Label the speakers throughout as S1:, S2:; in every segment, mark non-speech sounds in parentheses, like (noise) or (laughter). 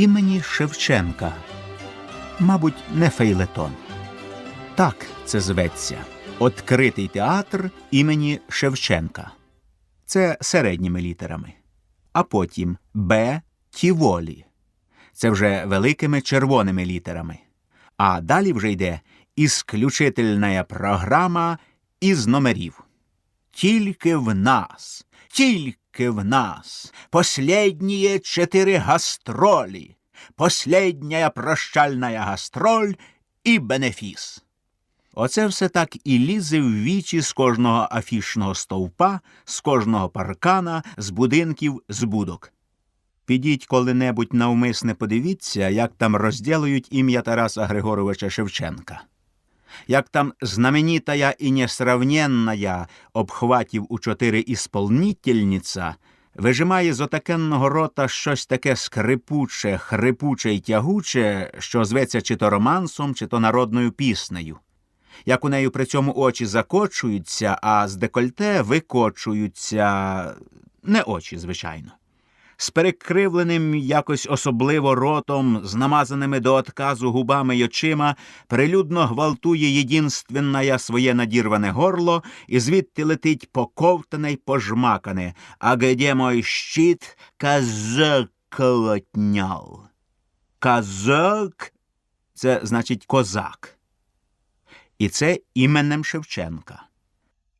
S1: імені Шевченка. Мабуть, не фейлетон. Так це зветься Откритий театр імені Шевченка. Це середніми літерами. А потім Б. Тіволі. Це вже великими червоними літерами. А далі вже йде ісключительна програма із номерів. Тільки в нас, тільки в нас последние чотири гастролі, последняя прощальная гастроль і бенефіс. Оце все так і лізе в вічі з кожного афішного стовпа, з кожного паркана, з будинків, з будок. Підіть коли-небудь навмисне подивіться, як там розділують ім'я Тараса Григоровича Шевченка. Як там знаменитая і несравненная обхватів у чотири ісполнітельниця вижимає з отакенного рота щось таке скрипуче, хрипуче й тягуче, що зветься чи то романсом, чи то народною піснею. Як у неї при цьому очі закочуються, а з декольте викочуються не очі, звичайно з перекривленим якось особливо ротом, з намазаними до отказу губами й очима, прилюдно гвалтує єдинственная своє надірване горло, і звідти летить поковтане й пожмакане, а где мой щит казаклотняв. Казак це значить козак. І це іменем Шевченка.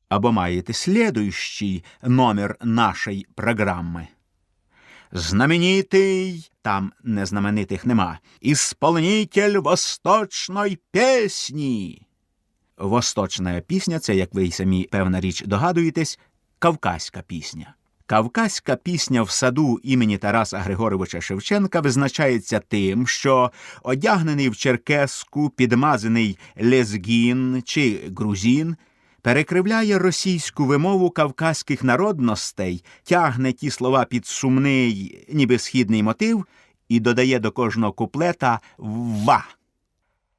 S1: Або маєте слідуючий номер нашої програми знаменитий, там незнаменитих нема, ісполнитель восточної пісні. Восточна пісня це, як ви й самі певна річ догадуєтесь, кавказька пісня. Кавказька пісня в саду імені Тараса Григоровича Шевченка визначається тим, що одягнений в черкеску, підмазаний лезгін чи грузін перекривляє російську вимову кавказьких народностей, тягне ті слова під сумний, ніби східний мотив, і додає до кожного куплета ва.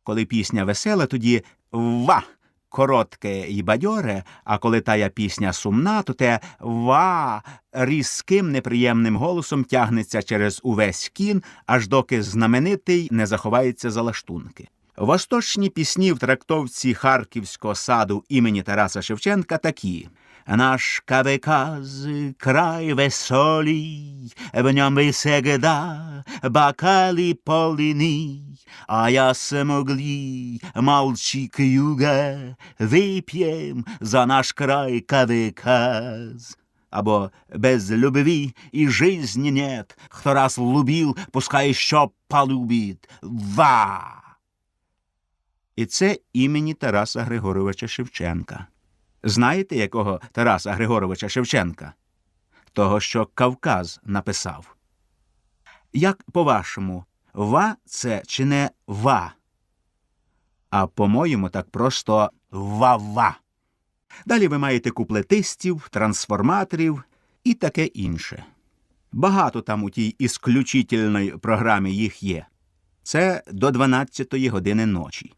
S1: Коли пісня весела, тоді ва. Коротке і бадьоре, а коли тая пісня сумна, то те ва різким неприємним голосом тягнеться через увесь кін, аж доки знаменитий не заховається за лаштунки. Восточні пісні в трактовці Харківського саду імені Тараса Шевченка такі. Наш Кавказ край весолий, в ньому всегда бокали полны, а я смогли, мальчик юга, вип'єм за наш край Кавказ. Або без любви и жизни нет, кто раз любил, пускай еще полюбит. Ва! І це імені Тараса Григоровича Шевченка. Знаєте, якого Тараса Григоровича Шевченка? Того, що Кавказ написав. Як по-вашому, ва це чи не ва? А по-моєму, так просто ва-ва. Далі ви маєте куплетистів, трансформаторів і таке інше. Багато там у тій ісключительної програмі їх є. Це до 12-ї години ночі.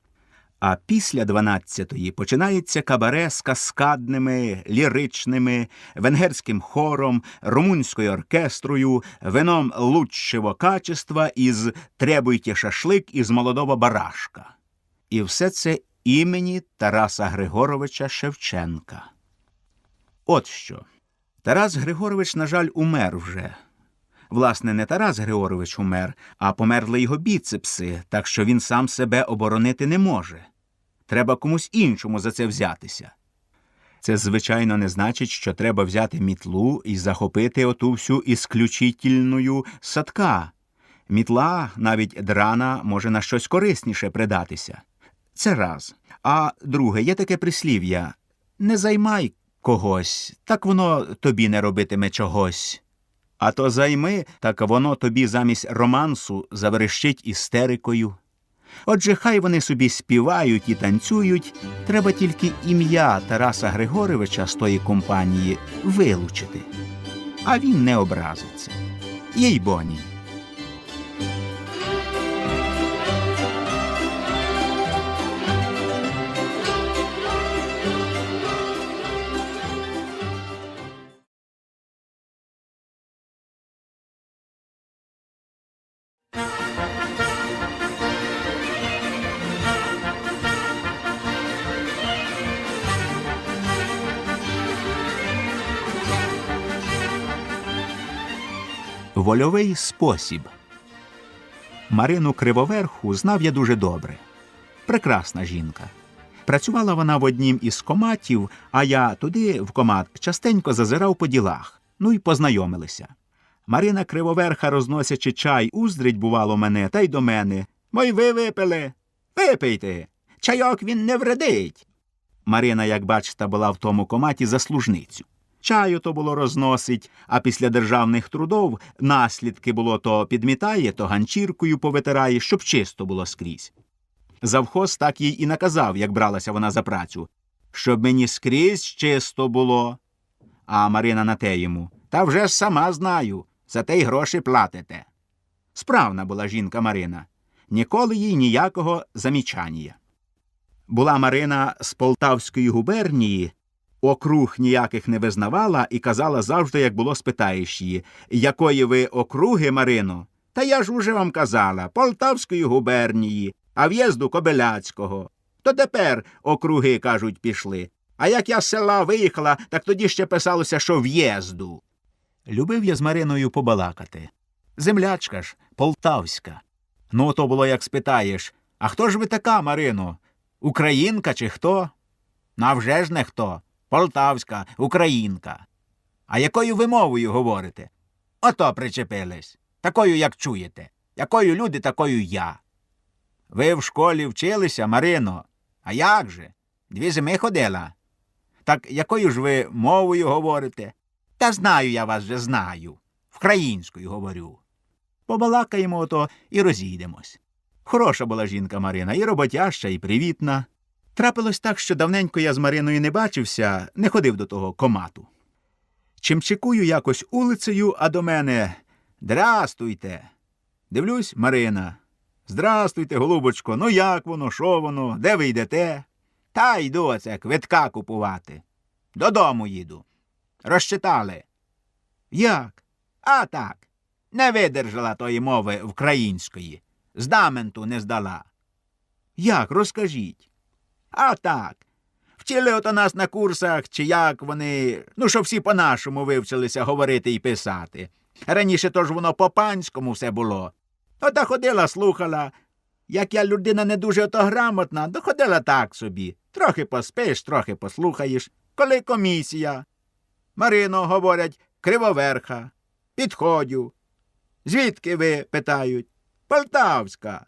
S1: А після 12-ї починається кабаре з каскадними, ліричними, венгерським хором, румунською оркестрою, вином лучшого качества із «Требуйте шашлик із молодого барашка. І все це імені Тараса Григоровича Шевченка. От що. Тарас Григорович, на жаль, умер вже. Власне, не Тарас Григорович умер, а померли його біцепси, так що він сам себе оборонити не може. Треба комусь іншому за це взятися. Це, звичайно, не значить, що треба взяти мітлу і захопити оту всю ісключительною садка. Мітла, навіть драна, може на щось корисніше придатися. Це раз. А друге, є таке прислів'я не займай когось, так воно тобі не робитиме чогось. А то займи, так воно тобі замість романсу заверещить істерикою. Отже, хай вони собі співають і танцюють, треба тільки ім'я Тараса Григоровича з тої компанії вилучити. А він не образиться. Їй боні. Вольовий спосіб. Марину Кривоверху знав я дуже добре. Прекрасна жінка. Працювала вона в однім із коматів, а я туди, в комат, частенько зазирав по ділах. Ну й познайомилися. Марина Кривоверха, розносячи чай, уздрить, бувало, мене та й до мене. Мой ви випили. Випийте. Чайок він не вредить. Марина, як бачите, була в тому коматі за служницю. Чаю то було розносить, а після державних трудов наслідки було то підмітає, то ганчіркою повитирає, щоб чисто було скрізь. Завхоз так їй і наказав, як бралася вона за працю, щоб мені скрізь чисто було. А Марина на те йому. Та вже ж сама знаю, за те й гроші платите. Справна була жінка Марина. Ніколи їй ніякого замічання. Була Марина з Полтавської губернії, округ ніяких не визнавала і казала завжди, як було спитаєш її, якої ви округи, Марино? Та я ж уже вам казала, Полтавської губернії, а в'їзду Кобиляцького. То тепер округи, кажуть, пішли. А як я з села виїхала, так тоді ще писалося, що в'їзду. Любив я з Мариною побалакати. Землячка ж, полтавська. Ну, то було, як спитаєш, а хто ж ви така, Марино? Українка чи хто? На вже ж не хто. Полтавська, українка. А якою ви мовою говорите? Ото причепились. Такою, як чуєте. Якою люди, такою я. Ви в школі вчилися, Марино? А як же? Дві зими ходила. Так якою ж ви мовою говорите? Та знаю я вас вже знаю. Вкраїнською говорю. Побалакаємо ото і розійдемось. Хороша була жінка Марина, і роботяща, і привітна. Трапилось так, що давненько я з Мариною не бачився, не ходив до того комату. Чимчикую якось улицею, а до мене Здрастуйте. Дивлюсь, Марина. Здрастуйте, голубочко, ну як воно, що воно, де ви йдете? Та йду оце квитка купувати. Додому їду. Розчитали. Як? А так. Не видержала тої мови української. Здаменту не здала. Як, розкажіть. А так. Вчили ото нас на курсах, чи як вони, ну, що всі по-нашому вивчилися говорити і писати. Раніше то ж воно по-панському все було. Ота ходила, слухала. Як я людина не дуже ото грамотна, то ходила так собі. Трохи поспиш, трохи послухаєш. Коли комісія. Марино, говорять, кривоверха. Підходю. Звідки ви? питають. Полтавська.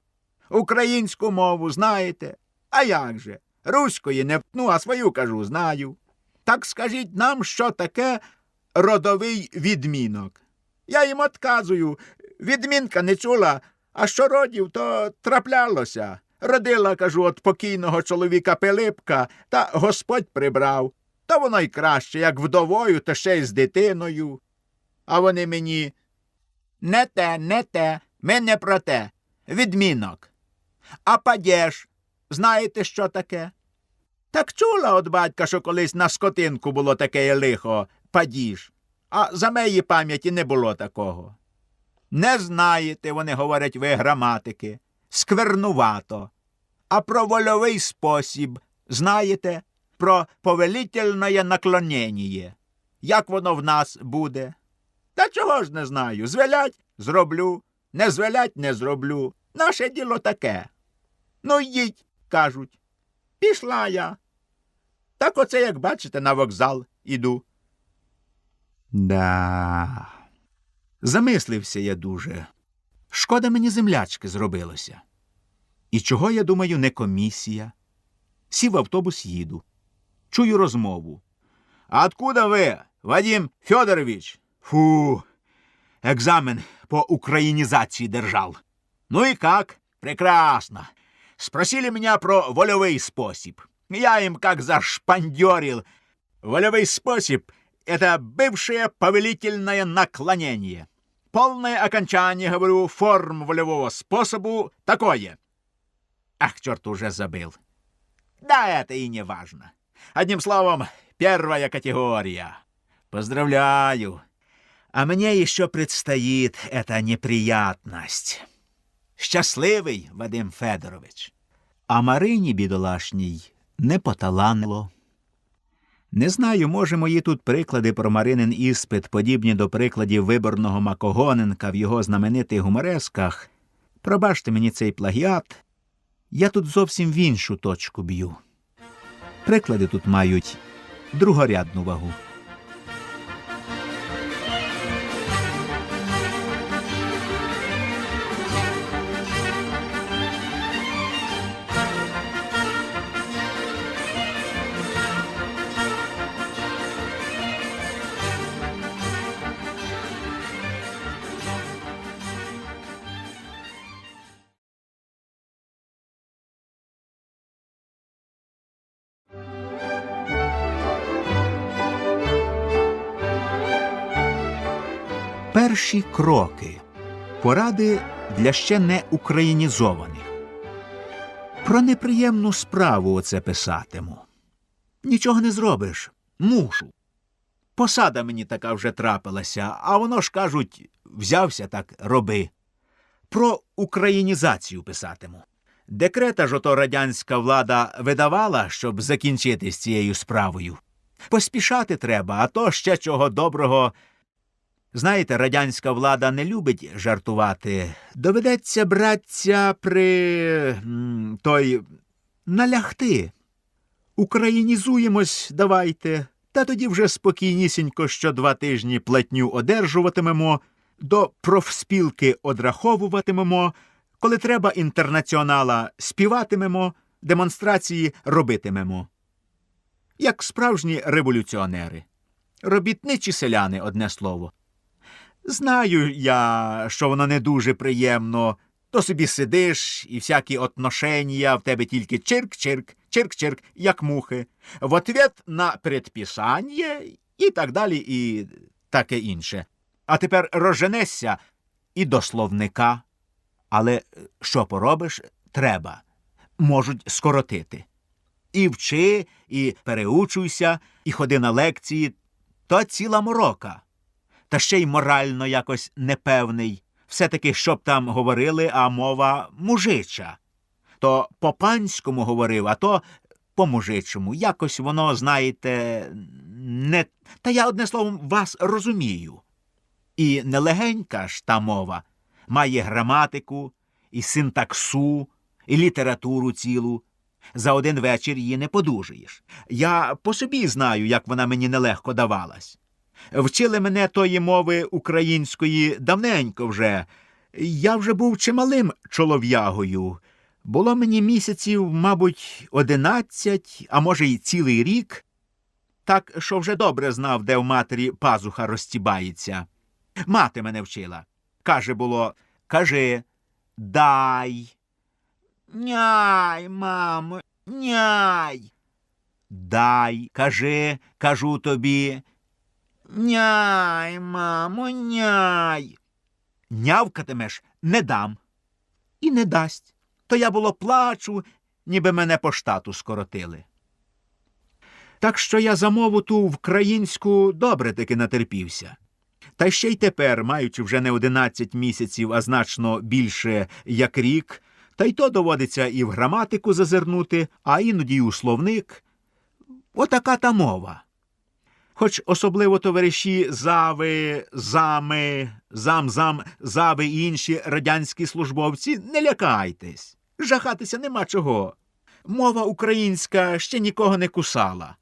S1: Українську мову знаєте? А як же? Руської не втну, а свою кажу, знаю. Так скажіть нам, що таке родовий відмінок. Я їм отказую. Відмінка не чула, а що родів, то траплялося. Родила, кажу, от покійного чоловіка Пилипка, та Господь прибрав. Та воно й краще, як вдовою, та ще й з дитиною. А вони мені. Не те, не те, ми не про те. Відмінок. А падєш, знаєте, що таке? Так чула от батька, що колись на скотинку було таке лихо, падіж, а за моєї пам'яті не було такого. Не знаєте, вони говорять ви граматики, сквернувато. А про вольовий спосіб знаєте про повелительне наклонення. Як воно в нас буде? Та чого ж не знаю? Звелять зроблю, не звелять не зроблю. Наше діло таке. Ну, йдіть, кажуть. Пішла я. Так оце, як бачите, на вокзал іду. Да. Замислився я дуже. Шкода мені землячки зробилося. І чого, я думаю, не комісія? Сів в автобус їду. Чую розмову. А откуда ви, Вадим Федорович? Фу. Экзамен по украинизации держал. Ну и как? Прекрасно. Спросили меня про волевой способ. Я им как зашпандерил. Волевой способ — это бывшее повелительное наклонение. Полное окончание, говорю, форм волевого способу такое. Ах, черт, уже забыл. Да это и не важно. Одним словом, первая категория. Поздравляю. А мне еще предстоит эта неприятность. Щасливий Вадим Федорович. А Марині бідолашній не поталанило. Не знаю, може, мої тут приклади про Маринин іспит, подібні до прикладів виборного Макогоненка в його знаменитих гуморесках. Пробачте мені цей плагіат. Я тут зовсім в іншу точку б'ю. Приклади тут мають другорядну вагу. Перші кроки. Поради для ще не українізованих. Про неприємну справу оце писатиму. Нічого не зробиш. Мушу. Посада мені така вже трапилася, а воно ж кажуть, взявся так роби. Про українізацію писатиму. Декрета ж ото радянська влада видавала, щоб закінчити з цією справою. Поспішати треба, а то ще чого доброго Знаєте, радянська влада не любить жартувати. Доведеться, братця, при той налягти. Українізуємось, давайте, та тоді вже спокійнісінько що два тижні платню одержуватимемо, до профспілки одраховуватимемо, коли треба інтернаціонала співатимемо, демонстрації робитимемо. Як справжні революціонери. Робітничі селяни, одне слово. Знаю я, що воно не дуже приємно. То собі сидиш, і всякі отношення в тебе тільки чирк-чирк, чирк-чирк, як мухи, в ответ на предписання і так далі, і таке інше. А тепер розженешся і до словника. Але що поробиш, треба. Можуть скоротити. І вчи, і переучуйся, і ходи на лекції, то ціла морока та ще й морально якось непевний. Все-таки, щоб там говорили, а мова мужича. То по панському говорив, а то по мужичому. Якось воно, знаєте, не. Та я, одне словом, вас розумію. І нелегенька ж та мова має граматику, і синтаксу, і літературу цілу. За один вечір її не подужаєш. Я по собі знаю, як вона мені нелегко давалась. Вчили мене тої мови української давненько вже. Я вже був чималим чолов'ягою. Було мені місяців, мабуть, одинадцять, а може, й цілий рік. Так, що вже добре знав, де в матері пазуха розтібається. Мати мене вчила. Каже було, кажи, дай. Няй, мамо, няй. Дай, кажи, кажу тобі. Няй, мамо, няй. Нявкатимеш не дам. І не дасть. То я було плачу, ніби мене по штату скоротили. Так що я за мову ту українську добре таки натерпівся. Та ще й тепер, маючи вже не одинадцять місяців, а значно більше як рік, та й то доводиться і в граматику зазирнути, а іноді й у словник. Отака та мова. Хоч особливо товариші зави, зами, зам-зам, зави і інші радянські службовці, не лякайтесь. Жахатися нема чого. Мова українська ще нікого не кусала.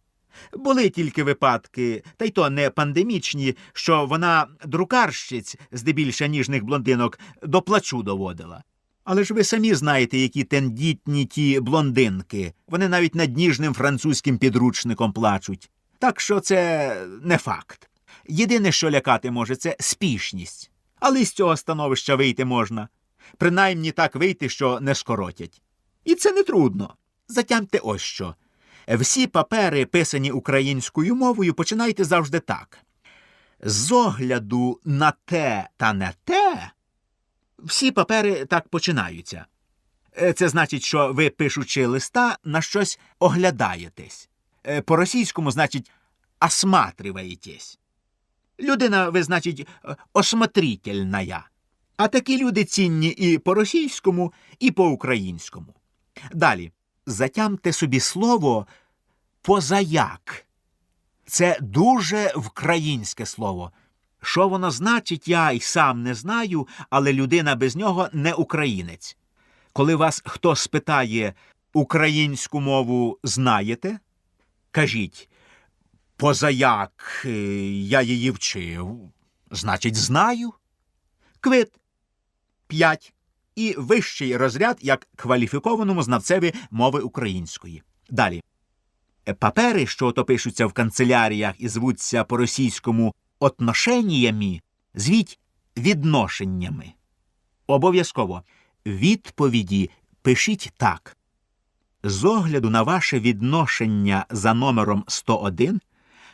S1: Були тільки випадки, та й то не пандемічні, що вона друкарщиць, здебільша ніжних блондинок, до плачу доводила. Але ж ви самі знаєте, які тендітні ті блондинки. Вони навіть над ніжним французьким підручником плачуть. Так що це не факт. Єдине, що лякати може, це спішність. Але з цього становища вийти можна. Принаймні так вийти, що не скоротять. І це не трудно. Затямте ось що. Всі папери, писані українською мовою, починайте завжди так. З огляду на те та не те, всі папери так починаються. Е, Це значить, що ви, пишучи листа, на щось оглядаєтесь. Е, По-російському, значить, осматриваєтесь. Людина, ви, значить, е, осмотрительная. А такі люди цінні і по-російському, і по-українському. Далі. Затямте собі слово позаяк. Це дуже вкраїнське слово. Що воно значить, я й сам не знаю, але людина без нього не українець. Коли вас хто спитає українську мову знаєте, кажіть, позаяк е, я її вчив, значить, знаю. Квит п'ять і вищий розряд як кваліфікованому знавцеві мови української. Далі. Папери, що ото пишуться в канцеляріях і звуться по-російському отношеннями, звіть відношеннями. Обов'язково відповіді пишіть так. З огляду на ваше відношення за номером 101,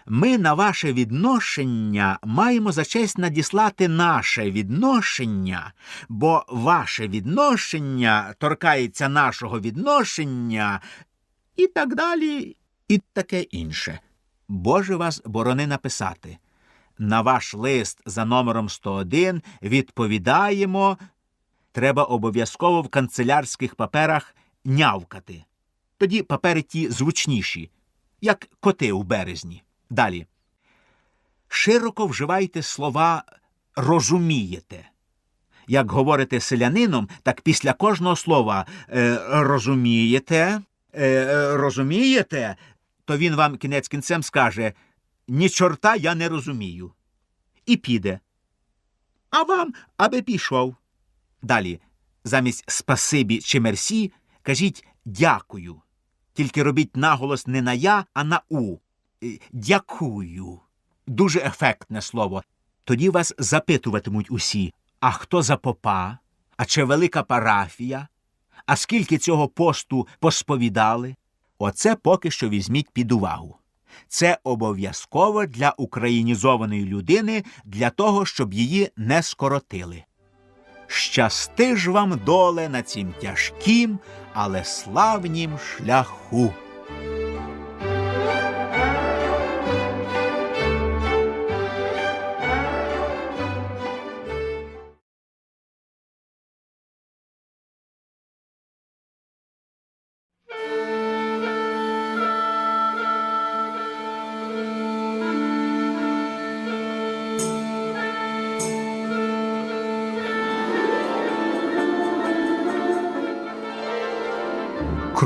S1: ми на ваше відношення маємо за честь надіслати наше відношення, бо ваше відношення торкається нашого відношення і так далі, і таке інше. Боже вас борони написати. На ваш лист за номером 101 відповідаємо. Треба обов'язково в канцелярських паперах нявкати. Тоді папери ті звучніші, як коти у березні. Далі. Широко вживайте слова розумієте. Як говорите селянином, так після кожного слова е, розумієте, е, розумієте, то він вам кінець кінцем скаже ні чорта я не розумію. І піде. А вам аби пішов. Далі, замість спасибі чи мерсі, кажіть дякую. Тільки робіть наголос не на я, а на у. Е, Дякую. Дуже ефектне слово. Тоді вас запитуватимуть усі, а хто за попа, а чи велика парафія, а скільки цього посту посповідали? Оце поки що візьміть під увагу. Це обов'язково для українізованої людини для того, щоб її не скоротили. Щасти ж вам доле на цім тяжкім, але славнім шляху.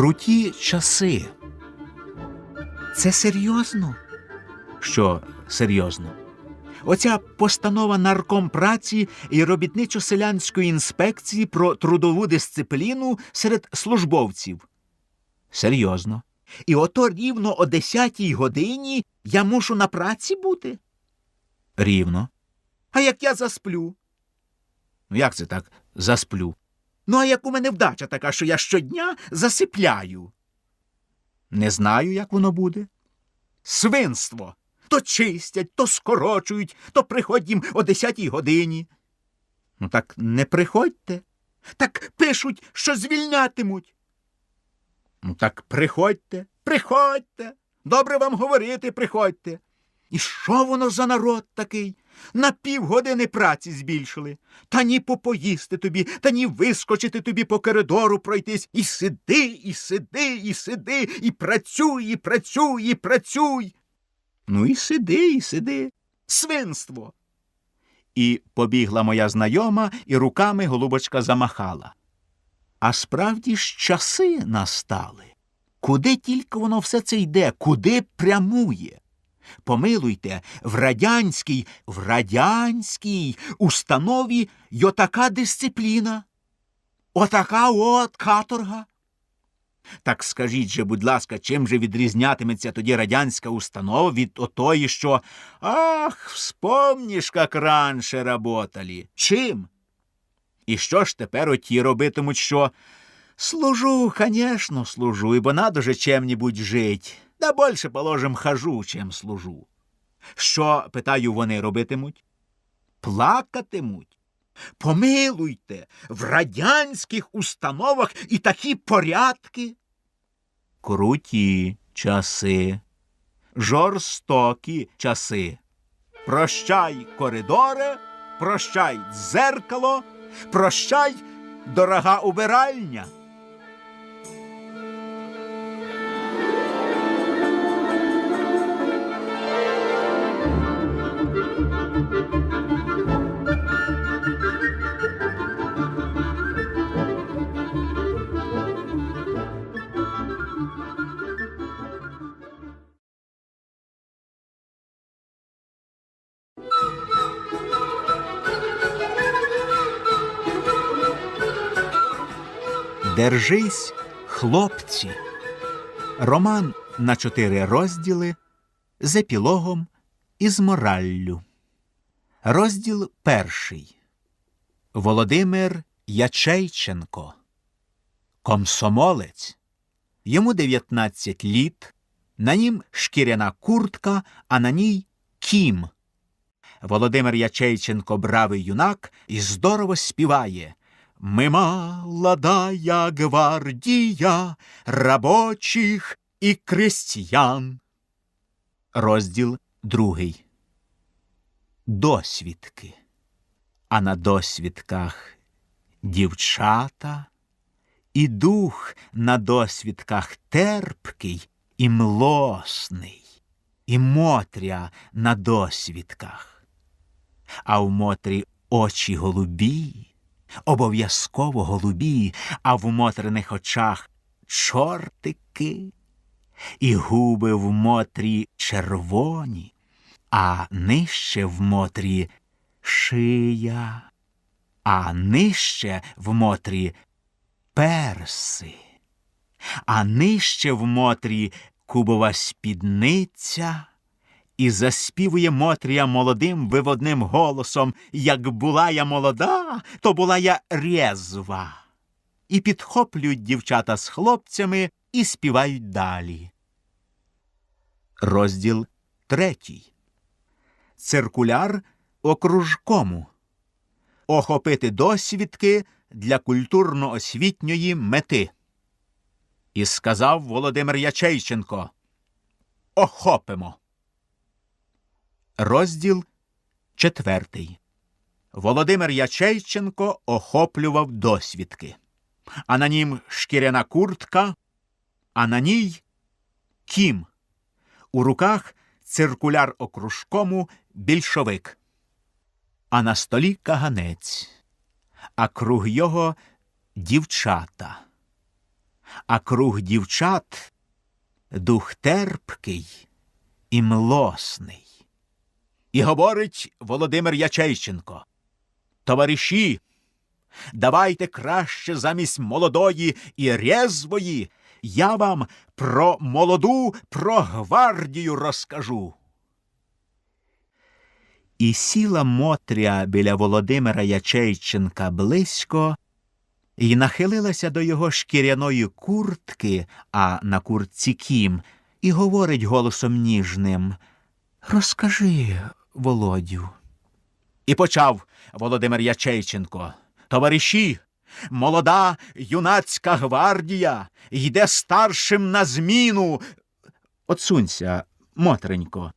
S1: Круті часи. Це серйозно? Що серйозно? Оця постанова нарком праці і робітничо-селянської інспекції про трудову дисципліну серед службовців. Серйозно. І ото рівно о 10 годині я мушу на праці бути? Рівно. А як я засплю? Ну, як це так засплю? Ну, а як у мене вдача така, що я щодня засипляю? Не знаю, як воно буде. Свинство. То чистять, то скорочують, то приходь їм о десятій годині. Ну, так не приходьте. Так пишуть, що звільнятимуть. Ну, так приходьте, приходьте. Добре вам говорити, приходьте. І що воно за народ такий? На півгодини праці збільшили. Та ні попоїсти тобі, та ні вискочити тобі по коридору пройтись. І сиди, і сиди, і сиди, і працюй, і працюй, і працюй. Ну і сиди, і сиди. Свинство. І побігла моя знайома, і руками голубочка замахала. А справді ж часи настали. Куди тільки воно все це йде, куди прямує? Помилуйте, в радянській, в радянській установі й отака дисципліна. Отака от каторга. Так скажіть же, будь ласка, чим же відрізнятиметься тоді радянська установа від отої, що Ах, вспомніш, як раніше работали. Чим? І що ж тепер оті робитимуть, що служу, конечно, служу, ибо надо же чим-нибудь жить. Да більше, положим, хожу, чим служу. Що, питаю, вони робитимуть? Плакатимуть. Помилуйте, в радянських установах і такі порядки. Круті часи, жорстокі часи. Прощай, коридоре, прощай, дзеркало, прощай, дорога убиральня. Держись, хлопці. Роман на чотири розділи з епілогом і з мораллю. Розділ перший. Володимир Ячейченко. Комсомолець. Йому 19 літ. На нім шкіряна куртка, а на ній кім. Володимир Ячейченко бравий юнак і здорово співає. Ми молодая гвардія рабочих і крестьян. Розділ другий. Досвідки. А на досвідках дівчата, і дух на досвідках терпкий і млосний, і Мотря на досвідках. А в Мотрі очі голубі, обов'язково голубі, а в Мотриних очах чортики, і губи в Мотрі червоні, а нижче в Мотрі шия, а нижче в Мотрі перси, а нижче в Мотрі кубова спідниця. І заспівує Мотрія молодим виводним голосом Як була я молода, то була я резва. І підхоплюють дівчата з хлопцями і співають далі. Розділ третій. Циркуляр окружкому. Охопити досвідки для культурно-освітньої мети. І сказав Володимир Ячейченко. Охопимо. Розділ четвертий. Володимир Ячейченко охоплював досвідки. А на нім шкіряна куртка, а на ній кім. У руках циркуляр окружкому більшовик. А на столі каганець, а круг його дівчата. А круг дівчат дух терпкий і млосний. І говорить Володимир Ячейченко. Товариші, давайте краще замість молодої і резвої я вам про молоду, про гвардію розкажу. І сіла Мотря біля Володимира Ячейченка близько і нахилилася до його шкіряної куртки, а на куртці кім, і говорить голосом ніжним Розкажи, Володю. І почав Володимир Ячейченко. Товариші, молода юнацька гвардія йде старшим на зміну. Отсунься, Мотренько.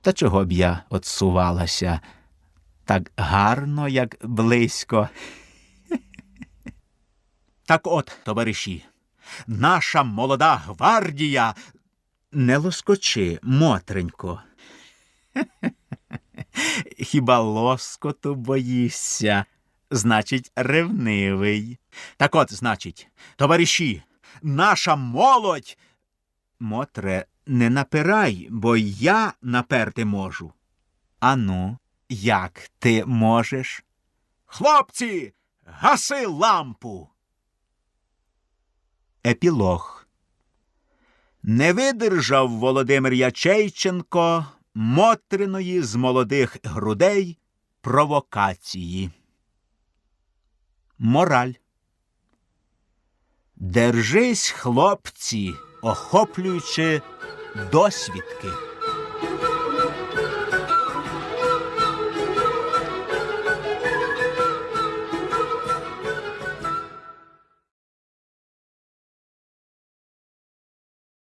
S1: Та чого б я отсувалася? Так гарно, як близько. (laughs) Так от, товариші, наша молода гвардія. Не лоскочи, Мотренько. (laughs) Хіба лоскоту боїшся? Значить, ревнивий. Так от, значить, товариші, наша молодь. Мотре, не напирай, бо я наперти можу. Ану, як ти можеш? Хлопці, гаси лампу. Епілог. Не видержав Володимир Ячейченко Мотриної з молодих грудей провокації. Мораль. Держись, хлопці, охоплюючи досвідки.